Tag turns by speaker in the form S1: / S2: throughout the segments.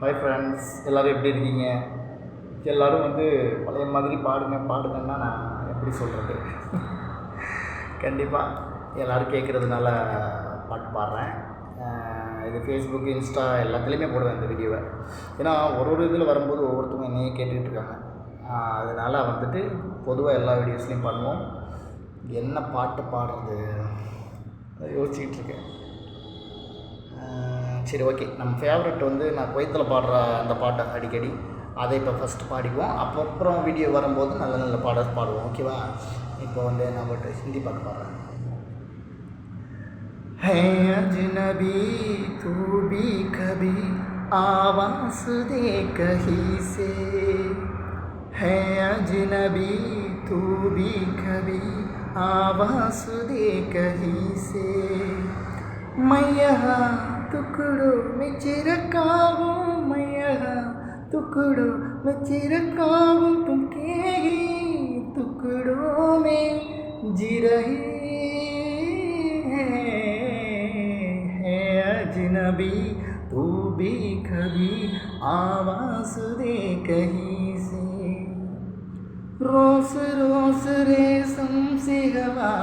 S1: Hi friends எல்லோரும் எப்படி இருக்கீங்க? எல்லோரும் வந்து பழைய மாதிரி பாடுங்க பாடுங்கன்னா நான் எப்படி சொல்கிறது கண்டிப்பாக எல்லோரும் கேட்குறதுனால பாட்டு பாடுறேன். இது ஃபேஸ்புக் இன்ஸ்டா எல்லாத்துலேயுமே போடுவேன் இந்த வீடியோவை ஏன்னா ஒரு ஒரு இதில் வரும்போது ஒவ்வொருத்தவங்க என்னையே கேட்டுக்கிட்டு இருக்காங்க. அதனால் வந்துட்டு பொதுவாக எல்லா வீடியோஸ்லேயும் பண்ணுவோம். என்ன பாட்டு பாடுறது? யோசிச்சுக்கிட்டு இருக்கேன். சரி ஓகே நம்ம ஃபேவரட் வந்து நான் குவைத்தில் பாடுற அந்த பாட்டை அடிக்கடி அதை இப்போ ஃபஸ்ட்டு பாடிக்குவோம் அப்போ அப்புறம் வீடியோ வரும்போது நல்ல நல்ல பாடல் பாடுவோம் ஓகேவா இப்போ வந்து நான் ஒரு ஹிந்தி பாட்டு பாடுறேன் है अजनबी तू भी कभी आवाज दे कहीं से है अजनबी तू भी कभी आवाज दे कहीं से मैं यहाँ टुकड़ों में चिरका हूँ मैं यहाँ टुकड़ों में चिरका हूँ तुम के ही टुकड़ों में जी रही है। अजनबी, तू भी कभी आवाज़ दे कहीं से। रोस रोज रेशम से हवा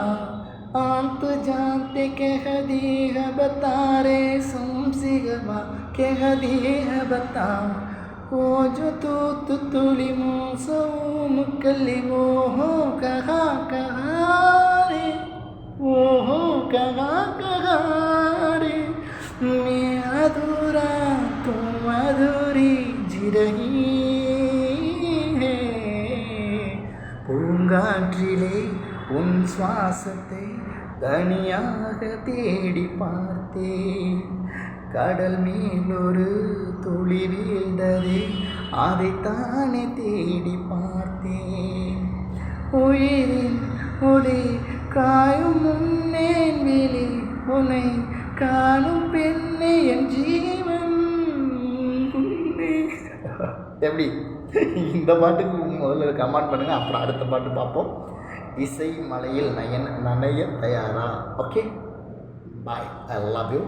S1: आंत जानते कह दी है बता रेशम से हवा कह दी है बता वो जो तू तो तुतुली मौसम कली वो हो कहा कहा रे? वो हो कहा कहा रे? मैं अधूरा, तुम अधूरी जी रही உன் சுவாசத்தை தனியாக தேடி பார்த்தேன். கடல் மேல் ஒரு துளி வீழ்ந்ததே அதைத்தானே தேடி பார்த்தேன். உயிரின் ஒளி காயும் முன்னேன் வெளி உனை காணும் பெண்ணே என் ஜீவன். எப்படி? இந்த பாட்டுக்கு முதல்ல கமெண்ட் பண்ணுங்கள் அப்புறம் அடுத்த பாட்டு பார்ப்போம். இசை மலையில் நயன் நனைய தயாரா? Okay bye I love you